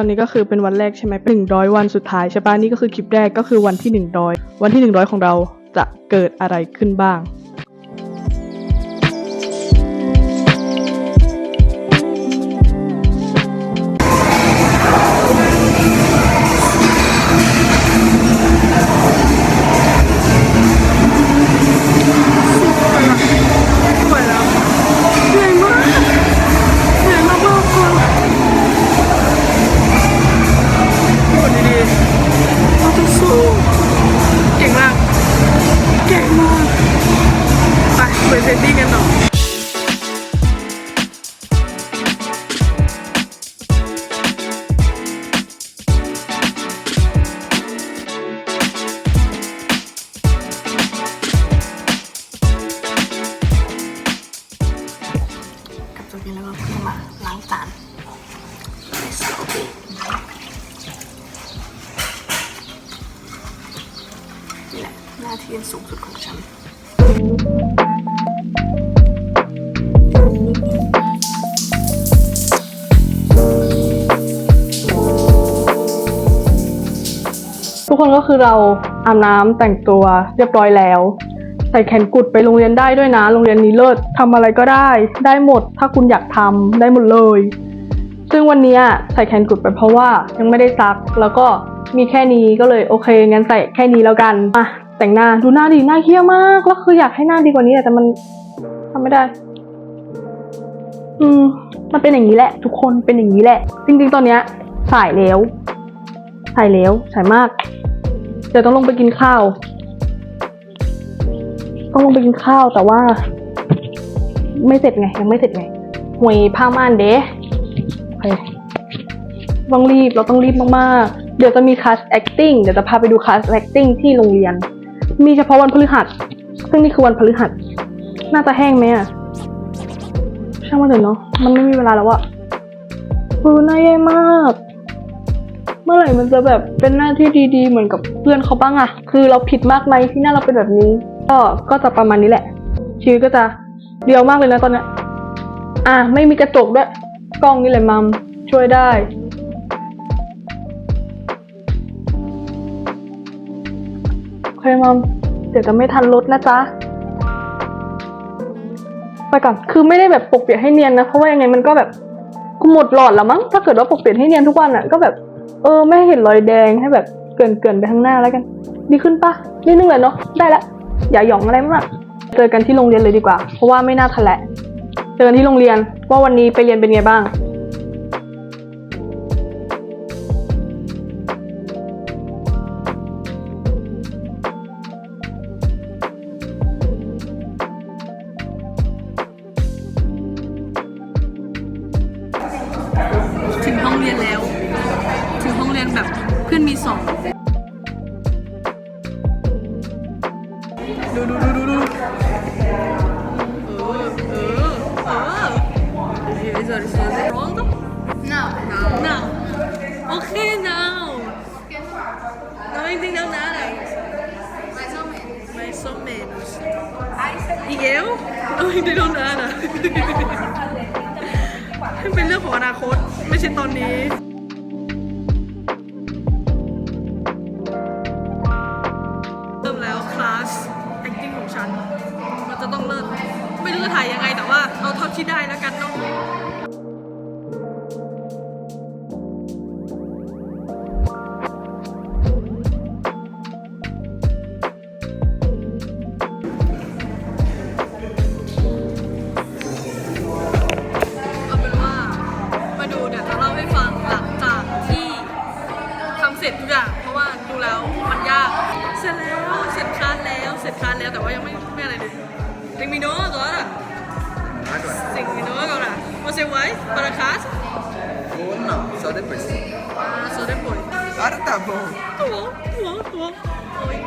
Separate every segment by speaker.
Speaker 1: ตอนนี้ก็คือเป็นวันแรกใช่ไหมหนึ่งร้อยวันสุดท้ายใช่ปะนี่ก็คือคลิปแรกก็คือวันที่หนึ่งร้อยวันที่หนึ่งร้อยของเราจะเกิดอะไรขึ้นบ้าง น้า
Speaker 2: ที่อันสูงสุดของฉัน
Speaker 1: ทุกคนก็คือเราอาบน้ำแต่งตัวเรียบร้อยแล้ว ใส่แขนกุดไปโรงเรียนได้ด้วยนะ โรงเรียนนี้เลิศทำอะไรก็ได้ ได้หมด ถ้าคุณอยากทำได้หมดเลย ซึ่งวันนี้ใส่แขนกุดไปเพราะว่ายังไม่ได้ซัก แล้วก็มีแค่นี้ก็เลยโอเคงั้นใส่แค่นี้แล้วกันอะ แต่งหน้าดูหน้าดีหน้าเฮี้ยมากแล้วคืออยากให้หน้าดีกว่านี้แต่มันทำไม่ได้ อืม มันเป็นอย่างนี้แหละ ทุกคนเป็นอย่างนี้แหละ จริงๆ ตอนเนี้ยสายแล้วสายแล้วสายมากเดี๋ยวต้องลงไปกินข้าว ต้องลงไปกินข้าวแต่ว่า ไม่เสร็จไงยังไม่เสร็จไงหวยผ้าม่านเด้โอเคต้องรีบเราต้องรีบมากๆเดี๋ยวจะมีคลาส acting เดี๋ยวจะพาไปดูคลาส acting ที่โรงเรียน มีเฉพาะวันพฤหัส ซึ่งนี่คือวันพฤหัส น่าจะแห้งไหมอะ ช่างมันเถอะเนาะ มันไม่มีเวลาแล้วอะคือหน้าแย่มาก เมื่อไหร่มันจะแบบเป็นหน้าที่ดีๆ เหมือนกับเพื่อนเขาบ้างอะคือเราผิดมากไหมที่หน้าเราเป็นแบบนี้ ก็ ก็จะประมาณนี้แหละ ชีวิตก็จะเดียวมากเลยนะตอนนี้อะไม่มีกระจกด้วย กล้องนี่แหละมัม ช่วยได้ เคมัมเดี๋ยวจะไม่ทันรถนะจ๊ะ ไปก่อน คือไม่ได้แบบปกเปียกให้เนียนนะ เพราะว่ายังไงมันก็แบบกูหมดหลอดแล้วมั้ง ถ้าเกิดว่าปกเปียกให้เนียนทุกวันอะ ก็แบบ เออไม่เห็นรอยแดงให้แบบเกินเกินๆไปข้างหน้าแล้วกัน ดีขึ้นปะนิดนึงเลยเนาะ ได้ละ อย่าหยองอะไรมาก เจอกันที่โรงเรียนเลยดีกว่า เพราะว่าไม่น่าทันแหละ เจอกันที่โรงเรียนว่าวันนี้ไปเรียนเป็นไงบ้าง
Speaker 2: กับเพื่อนมีสองดูดูดูดูดูเออเออเออ
Speaker 3: เฮ้
Speaker 2: ยสวัสดีสวัสดีร้องต้อง now now โอเค now น้องจริงๆแล้วนะอะไร mais ou menos mais ou menos e eu น้องจริงๆแล้วนะนะเป็นเรื่องของอนาคตไม่ใช่ตอนนี้ แต่ว่าเอาเท่าที่ได้แล้วกันเนาะ Você vai para casa?
Speaker 4: Ou não, só depois.
Speaker 2: Ah, só depois.
Speaker 4: Agora tá bom.
Speaker 2: Tá bom, tá bom, tá bom. Oi.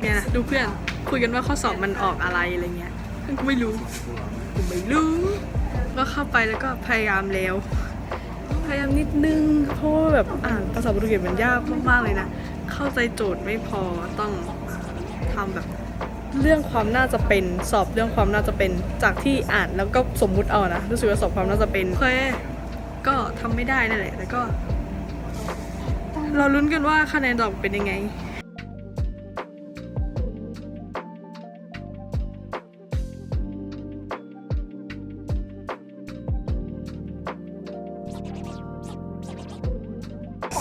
Speaker 2: เนี่ยนะดูเพื่อนคุยกันว่าข้อสอบมันออกอะไรอะไรเงี้ยเพื่อนกูไม่รู้กูไม่รู้ก็เข้าไปแล้วก็พยายามแล้ว พยายามนิดนึงเพราะว่าแบบอ่านภาษาโปรตุเกสมันยากมากๆเลยนะ เข้าใจโจทย์ไม่พอต้องทำแบบ เรื่องความน่าจะเป็นสอบเรื่องความน่าจะเป็นจากที่อ่านแล้วก็สมมุติเอานะรู้สึกว่าสอบความน่าจะเป็นเคก็ทำไม่ได้นั่นแหละแต่ก็ เราลุ้นกันว่าคะแนนจะอกเป็นยังไง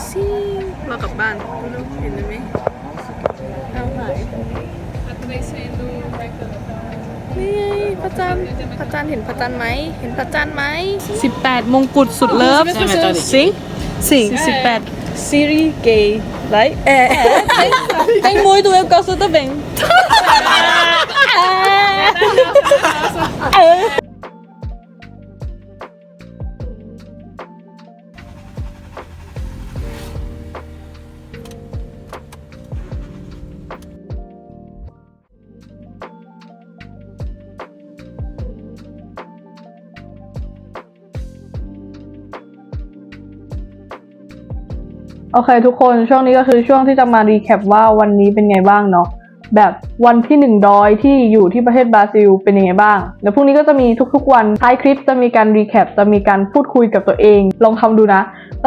Speaker 2: ซิเรากลับบ้านรู้เห็นไหมเอาหาย นี่ไงพระจันทร์พระจันทร์เห็นพระจันทร์ไหมเห็นพระจันทร์ไหมสิบแปดมงกุฎสุดเลิฟสิงสิงสิบแปดซีรีส์เกย์ไลท์เอ๊ะ tem muito eu gosto também É.
Speaker 1: โอเคทุกคนช่วงนี้ก็คือช่วงที่จะมารีแคปว่าวันนี้เป็นไงบ้างเนาะแบบวันที่หนึ่งดอยที่อยู่ที่ประเทศบราซิลเป็นยังไงบ้างเดี๋ยวพรุ่งนี้ก็จะมีทุกๆวันท้ายคลิปจะมีการรีแคปจะมีการพูดคุยกับตัวเอง ลองทำดูนะ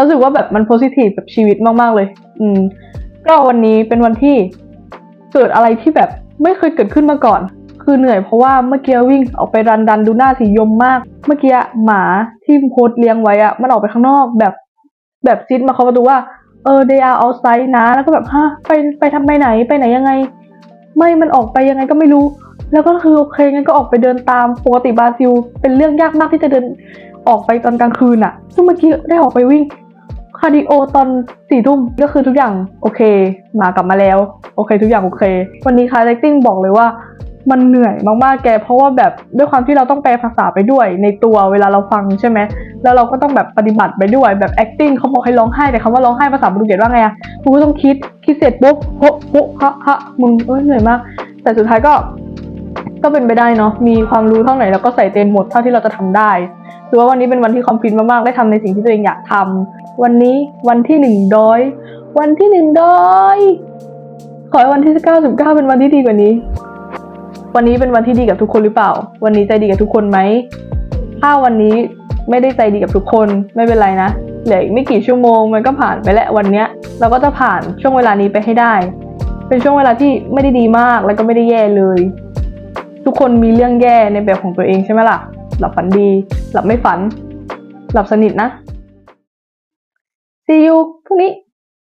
Speaker 1: รู้สึกว่าแบบมันโพสิทีฟกับชีวิตมากๆเลย อืม ก็วันนี้เป็นวันที่เกิดอะไรที่แบบไม่เคยเกิดขึ้นมาก่อน คือเหนื่อยเพราะว่าเมื่อกี้วิ่งออกไปรันดันดูหน้าสียมมาก เมื่อกี้หมาที่โพสเลี้ยงไว้อะมันออกไปข้างนอกแบบแบบซิดมาเคาะประตูว่า เออ they are outside นะ แล้วก็แบบฮะไปไปทำไปไหนไปไหนยังไง ไม่มันออกไปยังไงก็ไม่รู้ แล้วก็คือโอเคงั้นก็ออกไปเดินตามปกติบราซิล เป็นเรื่องยากมากที่จะเดินออกไปตอนกลางคืนอะซึ่งเมื่อกี้ได้ออกไปวิ่งคาร์ดิโอตอนสี่ทุ่มก็คือทุกอย่างโอเค มากลับมาแล้ว โอเค ทุกอย่างโอเค วันนี้คาแรคติ้งบอกเลยว่า มันเหนื่อยมากๆแก เพราะว่าแบบด้วยความที่เราต้องแปลภาษาไปด้วย ในตัวเวลาเราฟังใช่ไหมแล้วเราก็ต้องแบบปฏิบัติไปด้วยแบบ acting เขาบอกให้ร้องไห้แต่คำว่าร้องไห้ภาษาโปรตุเกสว่าไงอะกูก็ต้องคิดคิดเสร็จปุ๊บโฮะโฮะฮะฮะมึงเอ้ยเหนื่อยมาก แต่สุดท้ายก็ก็เป็นไปได้เนาะมีความรู้เท่าไหร่แล้วก็ใส่เต็มหมดเท่าที่เราจะทำได้ถือว่าวันนี้เป็นวันที่คอมพลีทมากๆได้ทำในสิ่งที่ตัวเองอยากทำวันนี้วันที่หนึ่งดอยวันที่หนึ่งดอยขอให้วันที่เก้าสิบเก้าเป็นวันที่ดีกว่านี้ วันนี้เป็นวันที่ดีกับทุกคนหรือเปล่า วันนี้ใจดีกับทุกคนไหม ถ้าวันนี้ไม่ได้ใจดีกับทุกคนไม่เป็นไรนะเหลืออีกไม่กี่ชั่วโมงมันก็ผ่านไปแล้ววันเนี้ย เราก็จะผ่านช่วงเวลานี้ไปให้ได้ เป็นช่วงเวลาที่ไม่ได้ดีมากแล้วก็ไม่ได้แย่เลย ทุกคนมีเรื่องแย่ในแบบของตัวเองใช่ไหมล่ะ หลับฝันดี หลับไม่ฝัน หลับสนิทนะ see you พรุ่งนี้